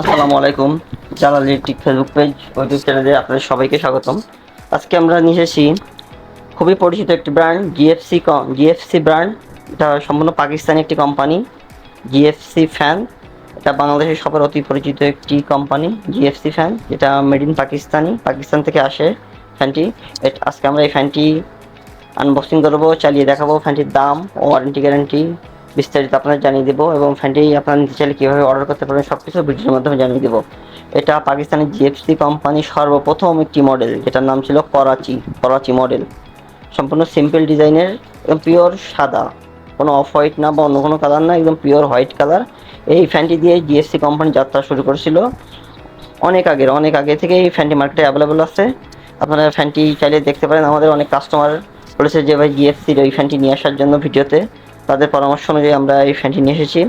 আসসালামু আলাইকুম, Jalal electric Facebook page YouTube চ্যানেলে আপনাদের সবাইকে স্বাগতম। আজকে আমরা নিয়ে এসেছি খুবই পরিচিত একটি ব্র্যান্ড জিএফসি জিএফসি ব্র্যান্ড এটা সম্পূর্ণ পাকিস্তানি একটি কোম্পানি জিএফসি ফ্যান এটা বাংলাদেশের সবার অতি পরিচিত একটি কোম্পানি জিএফসি ফ্যান যেটা মেড ইন পাকিস্তানি, পাকিস্তান থেকে আসে ফ্যানটি আজকে আমরা এই ফ্যানটি আনবক্সিং করব, চালিয়ে দেখাবো ফ্যানটির দাম ওয়ারেন্টি গ্যারান্টি বিস্তারিত আপনাদের জানিয়ে দেবো এবং ফ্যানটি আপনারা নিতে চাইলে কীভাবে অর্ডার করতে পারবেন সব কিছু ভিডিওর মাধ্যমে জানিয়ে দেবো। এটা পাকিস্তানের জিএফসি কোম্পানির সর্বপ্রথম একটি মডেল যেটার নাম ছিল করাচি করাচি মডেল সম্পূর্ণ সিম্পল ডিজাইনের পিওর সাদা। কোনো অফ হোয়াইট না বা অন্য কোনো কালার না, একদম পিওর হোয়াইট কালার এই ফ্যানটি দিয়ে জিএসসি কোম্পানি যাত্রা শুরু করেছিল অনেক আগের, অনেক আগে থেকে এই ফ্যানটি মার্কেটে অ্যাভেলেবল আছে। আপনারা ফ্যানটি চাইলে দেখতে পারেন, আমাদের অনেক কাস্টমার বলেছে যে, ভাই জিএফসির ওই ফ্যানটি নিয়ে আসার জন্য ভিডিওতে। তাদের পরামর্শ অনুযায়ী আমরা এই ফ্যানটি নিয়ে এসেছি।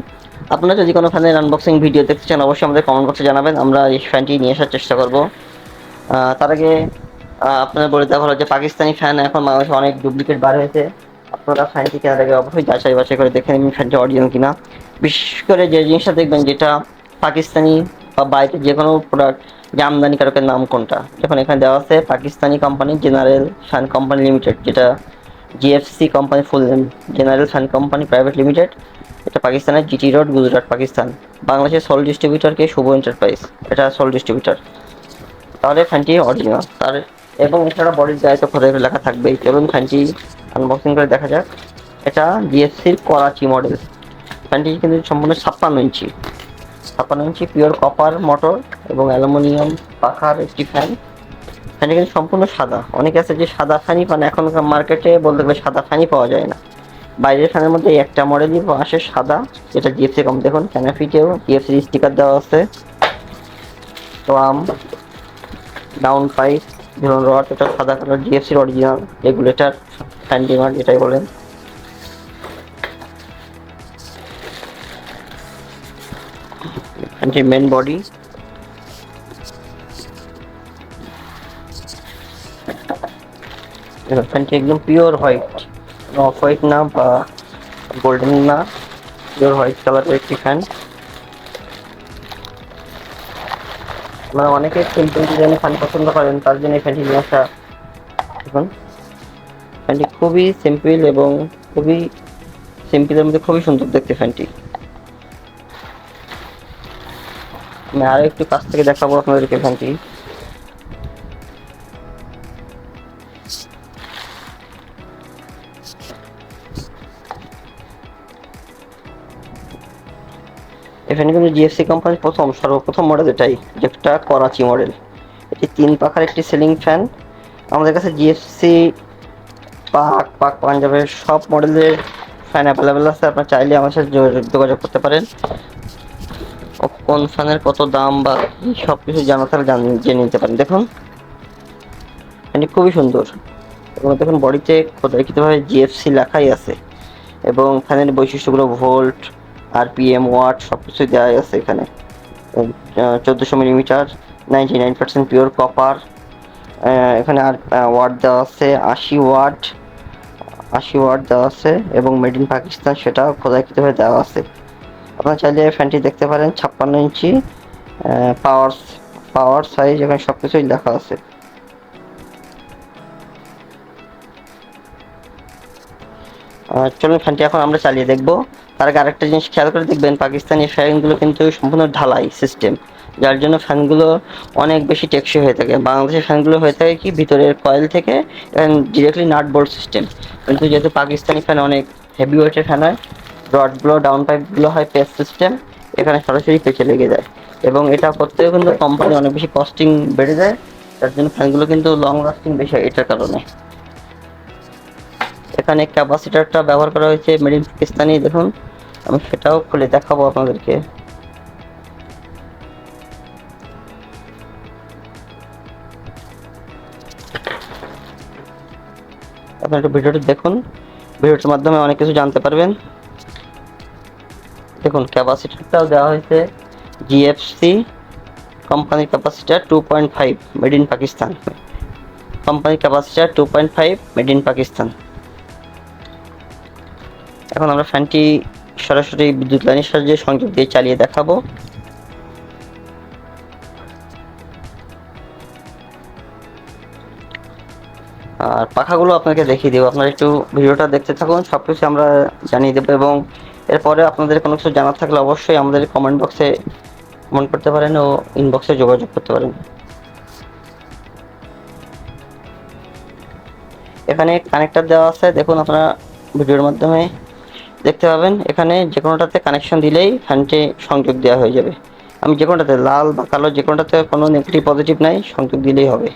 আপনারা যদি কোনো ফ্যানের আনবক্সিং ভিডিও দেখতে চান, অবশ্যই আমাদের কমেন্ট বক্সে জানাবেন। আমরা এই ফ্যানটি নিয়ে আসার চেষ্টা করব। তার আগে আপনারা বলে দেওয়া হলো যে পাকিস্তানি ফ্যান এখন বাংলাদেশে অনেক ডুপ্লিকেট বার হয়েছে। আপনারা ফ্যানটি কেনার আগে অবশ্যই যাচাই বাছাই করে দেখে নেবেন ফ্যানটি অরিজিনাল কিনা। বিশেষ করে যে জিনিসটা দেখবেন, যেটা পাকিস্তানি বা বাইরে যে কোনো প্রোডাক্ট যে আমদানিকারকের নাম কোনটা? যখন এখানে দেওয়া আছে Pakistani company general fan company limited যেটা GFC company full name general fan company private limited এটা পাকিস্তানের জিটি রোড গুজরাট পাকিস্তান। বাংলাদেশের সোল ডিস্ট্রিবিউটরকে শুভ এন্টারপ্রাইজ এটা সোল ডিস্ট্রিবিউটর তাহলে ফ্যানটি অরিজিনাল তার এবং এছাড়া বডির গায়ে তো লেখা থাকবেই। চলুন ফ্যানটি আনবক্সিং করে দেখা যাক। এটা জিএসসির করাচি মডেল ফ্যানটি কিন্তু সম্পূর্ণ ছাপ্পান্ন ইঞ্চি। ছাপ্পান্ন ইঞ্চি পিওর কপার মোটর এবং অ্যালুমিনিয়াম পাখার একটি ফ্যান ফ্যানটি কিন্তু সম্পূর্ণ সাদা। অনেকে আছে যে সাদা ফ্যানই পান, এখনকার মার্কেটে বলতে গেলে সাদা ফ্যানই পাওয়া যায় না। বাইরের ফ্যানের মধ্যে একটা মডেলই আসে সাদা, যেটা জিএফসি কম। দেখুন ক্যানাফিটেও জিএফসি স্টিকার দেওয়া আছে। ট্রাম ডাউন পাইপ ধরুন রড এটা সাদা কালার জিএফসির অরিজিনাল রেগুলেটর ফ্যান ডিমার যেটাই বলেন। ফ্যানটির মেন বডি ফ্যানটি একদম পিওর হোয়াইট অফ হোয়াইট না বা গোল্ডেন না। পিওর হোয়াইট কালারের একটি ফ্যান আপনারা অনেকে সিম্পল ডিজাইনের ফ্যান পছন্দ করেন, তার জন্য এই ফ্যানটি নিয়ে আসা দেখুন। ফ্যানটি খুবই সিম্পল এবং খুবই সিম্পলের মধ্যে খুবই সুন্দর দেখতে ফ্যানটি আমি আরও একটু কাছ থেকে দেখাবো আপনাদেরকে ফ্যানটি এখানে কিন্তু জিএফসি কোম্পানির প্রথম, সর্বপ্রথম মডেল এটাই, যেটা করাচি মডেল এটি তিন পাখার একটি সিলিং ফ্যান আমাদের কাছে জিএফসি পাক পাক, পাঞ্জাবের সব মডেলের ফ্যান অ্যাভেলেবেল আছে। আপনার চাইলে আমার সাথে যোগাযোগ করতে পারেন। কোন ফ্যানের কত দাম বা সব কিছু জানা থাকলে জান- নিতে পারেন। দেখুন ফ্যানটি খুবই সুন্দর। এবং দেখুন বডিতে খোদাইকৃতভাবে জিএফসি লেখাই আছে। এবং ফ্যানের বৈশিষ্ট্যগুলো ভোল্ট আরপিএম ওয়াট সব কিছুই দেওয়া আছে এখানে। চোদ্দোশো millimetre ninety nine percent pure copper এখানে আর ওয়াট দেওয়া আছে, আশি ওয়াট আশি ওয়াট দেওয়া আছে এবং মেড ইন পাকিস্তান সেটাও খোদাইকৃতভাবে দেওয়া আছে। আপনারা চাইলে ফ্যানটি দেখতে পারেন, ছাপ্পান্ন ইঞ্চি পাওয়ার পাওয়ার সাইজ এখানে সব কিছুই লেখা আছে। চলুন ফ্যানটি এখন আমরা চালিয়ে দেখব। তার আগে আরেকটা জিনিস খেয়াল করে দেখবেন, পাকিস্তানি ফ্যানগুলো কিন্তু সম্পূর্ণ ঢালাই সিস্টেম যার জন্য ফ্যানগুলো অনেক বেশি টেকসই হয়ে থাকে। বাংলাদেশের ফ্যানগুলো হয়ে থাকে কি? ভিতরের কয়েল থেকে ডিরেক্টলি নাট বোল্ট সিস্টেম কিন্তু যেহেতু পাকিস্তানি ফ্যান অনেক হেভি ওয়েটের ফ্যান হয় রডগুলো ডাউন পাইপগুলো হয় পেস সিস্টেম এখানে সরাসরি পেঁচে লেগে যায়। এবং এটা করতেও কিন্তু কোম্পানি অনেক বেশি কস্টিং বেড়ে যায়, তার জন্য ফ্যানগুলো কিন্তু লং লাস্টিং বেশি হয় এটার কারণে। এখানে ক্যাপাসিটারটা ব্যবহার করা হয়েছে মেড ইন পাকিস্তানি দেখুন। আমি সেটাও খুলে দেখাবো আপনাদেরকে। আপনারা একটু ভিডিওটি দেখুন। ভিডিওটির মাধ্যমে অনেক কিছু জানতে পারবেন। দেখুন ক্যাপাসিটারটাও দেওয়া হয়েছে জিএফসি কোম্পানির capacitor two point five made in Pakistan কোম্পানির capacitor two point five made in Pakistan এখন আমরা ফ্যানটি সরাসরি বিদ্যুৎ লাইনের সাহায্যে সংযোগ দিয়ে চালিয়ে দেখাবো। আর পাখাগুলো আপনাকে দেখিয়ে দেবো। আপনারা একটু ভিডিওটা দেখতে থাকুন সব কিছু আমরা জানিয়ে দেবো এবং এরপরে আপনাদের কোনো কিছু জানার থাকলে অবশ্যই আমাদের কমেন্ট বক্সে কমেন্ট করতে পারেন ও ইনবক্সে যোগাযোগ করতে পারেন। এখানে কানেক্টার দেওয়া আছে, দেখুন আপনারা ভিডিওর মাধ্যমে। দেখতে পাবেন, এখানে যে কোনোটাতে কানেকশন দিলেই ফ্যানটি সংযোগ দেওয়া হয়ে যাবে। আমি যে কোনোটাতে লাল বা কালো যে কোনোটাতে কোনো নেগেটিভ পজিটিভ নাই, সংযোগ দিলেই হবে।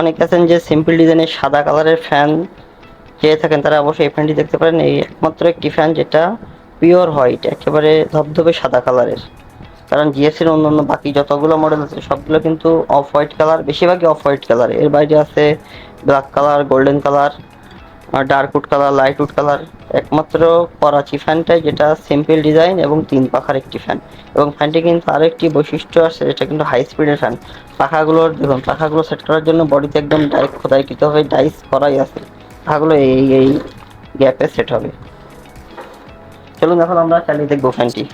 অনেক আছেন যে সিম্পল ডিজাইনের সাদা কালারের ফ্যান চেয়ে থাকেন, তারা অবশ্যই এই ফ্যানটি দেখতে পারেন। এই একমাত্র একটি ফ্যান যেটা পিওর হোয়াইট, একেবারে ধবধবে সাদা কালারের। কারণ জিএসির অন্যান্য বাকি যতগুলো মডেল আছে, সবগুলো কিন্তু অফ হোয়াইট কালার বেশিরভাগই অফ হোয়াইট কালারের বাইরে আছে black colour golden colour dark wood colour light wood colour একমাত্র করাচি ফ্যানটাই যেটা সিম্পল ডিজাইন এবং তিন পাখার একটি ফ্যান। এবং ফ্যানটি কিন্তু আরও একটি বৈশিষ্ট্য আছে, যেটা কিন্তু হাই স্পিডের ফ্যান। পাখাগুলোর, দেখুন, পাখাগুলো সেট করার জন্য বডিতে একদম ডাইরেক্ট খোদাইকৃতভাবে ডাইস করাই আছে। পাখাগুলো এই এই গ্যাপে সেট হবে। চলুন এখন আমরা চালিয়ে দেখব ফ্যানটি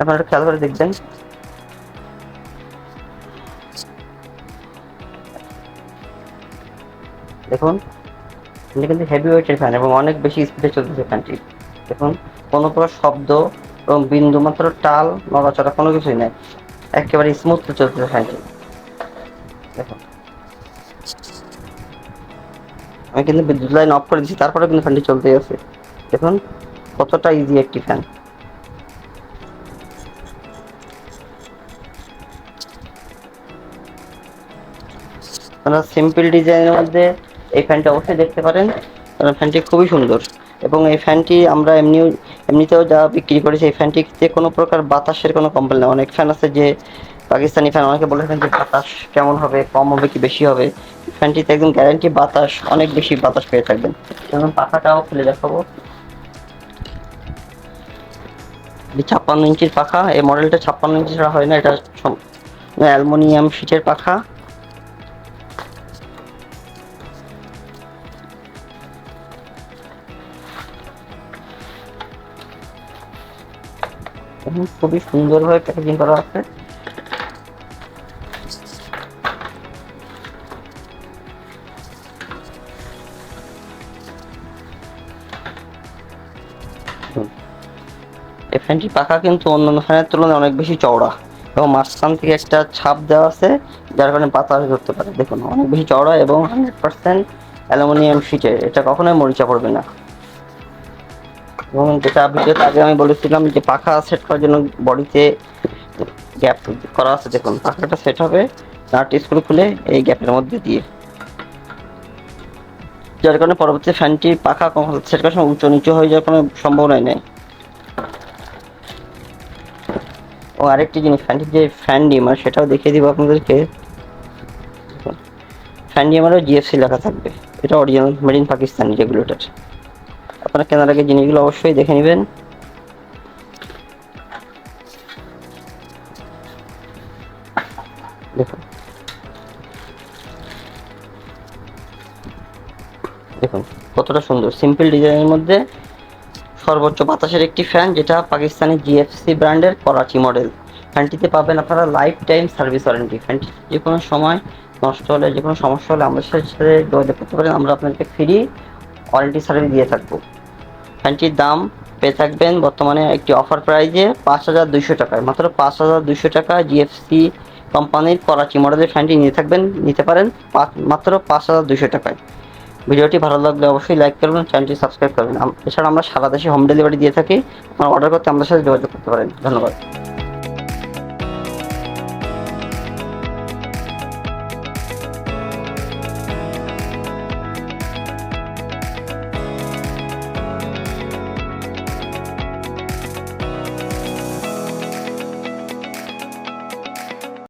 আপনারা খেয়াল করে দেখবেন। দেখুন। এটা কিন্তু হেভি ওয়েটের ফ্যান এবং অনেক বেশি স্পিডে চলতেছে ফ্যানটি দেখুন, কোনো প্রকার শব্দ এবং বিন্দু মাত্র টাল, নড়াচড়া কোনো কিছুই নেই। একেবারে স্মুথ চলতেছে ফ্যানটি দেখুন। আমি কিন্তু বিদ্যুৎ লাইন অফ করে দিচ্ছি তারপরে কিন্তু ফ্যানটি চলতে আছে। দেখুন, কতটা ইজি একটি ফ্যান সিম্পল ডিজাইনের মধ্যে এই ফ্যানটি অবশ্যই দেখতে পারেন। কারণ ফ্যানটি খুবই সুন্দর। এবং এই ফ্যানটি আমরা এমনি এমনিতেও যা বিক্রি করেছি এই ফ্যানটিতে কোনো প্রকার বাতাসের কোনো কমপ্লেন নেই অনেক ফ্যান আছে যে পাকিস্তানি ফ্যান, অনেকে বলেছেন যে বাতাস কেমন হবে, কম হবে কি বেশি হবে? ফ্যানটিতে একদম গ্যারান্টি বাতাস, অনেক বেশি বাতাস পেয়ে থাকবেন। যেমন পাখাটাও খুলে দেখাবো। ছাপ্পান্ন ইঞ্চির পাখা, এই মডেলটা ছাপ্পান্ন ইঞ্চি ছাড়া হয় না। এটা অ্যালমোনিয়াম শিটের পাখা। এবং খুবই সুন্দরভাবে প্যাকেজিং করা আছে। এই ফ্যানটি পাখা কিন্তু অন্যান্য ফ্যানের তুলনায় অনেক বেশি চওড়া এবং মাঝখান থেকে একটা ছাপ দেওয়া আছে, যার কারণে বাতাস ধরতে পারে। দেখুন, অনেক বেশি চওড়া এবং হান্ড্রেড পার্সেন্ট অ্যালুমিনিয়াম শিটের এটা কখনোই মরিচা পড়বে না। এবং যেটা ভিডিওতে আগে আমি বলেছিলাম যে পাখা সেট করার জন্য বডিতে গ্যাপ করা আছে দেখুন পাখাটা সেট হবে নাট স্ক্রু খুলে এই গ্যাপের মধ্যে দিয়ে। যার কারণে পরবর্তী ফ্যানটি পাখা সেট করার সময় উঁচু নিচু হয়ে যাওয়ার কোনো সম্ভাবনাই নেই। ও আরেকটি জিনিস ফ্যানটির যে ফ্যান ডিমার সেটাও দেখিয়ে দিব আপনাদেরকে। ফ্যান ডিমারও জিএফসি লেখা থাকবে। এটা original made in Pakistani regulator আপনারা কেনার আগে জিনিসগুলো অবশ্যই দেখে নেবেন। দেখুন। কতটা সুন্দর। সিম্পল ডিজাইনের মধ্যে সর্বোচ্চ বাতাসের একটি ফ্যান যেটা পাকিস্তানি জিএফসি ব্র্যান্ডের করাচি মডেল ফ্যানটিতে পাবেন আপনারা লাইফ টাইম সার্ভিস ওয়ারেন্টি ফ্যানটি যে কোনো সময় নষ্ট হলে, যে কোনো সমস্যা হলে আমাদের সাথে যোগাযোগ করতে পারেন। আমরা আপনাদেরকে ফ্রি ওয়ারেন্টি সার্ভিস দিয়ে থাকব। ফ্যানটির দাম পেয়ে থাকবেন বর্তমানে একটি অফার প্রাইজে পাঁচ হাজার দুইশো টাকায়। মাত্র পাঁচ হাজার দুইশো টাকা জিএফসি কোম্পানির করাচি মডেলের ফ্যানটি নিয়ে থাকবেন, নিতে পারেন মাত্র পাঁচ হাজার দুইশো টাকায়। ভিডিওটি ভালো লাগলে অবশ্যই লাইক করবেন চ্যানেলটি সাবস্ক্রাইব করবেন। এছাড়া আমরা সারা দেশে হোম ডেলিভারি দিয়ে থাকি। আপনারা অর্ডার করতে আমাদের সাথে যোগাযোগ করতে পারেন। ধন্যবাদ।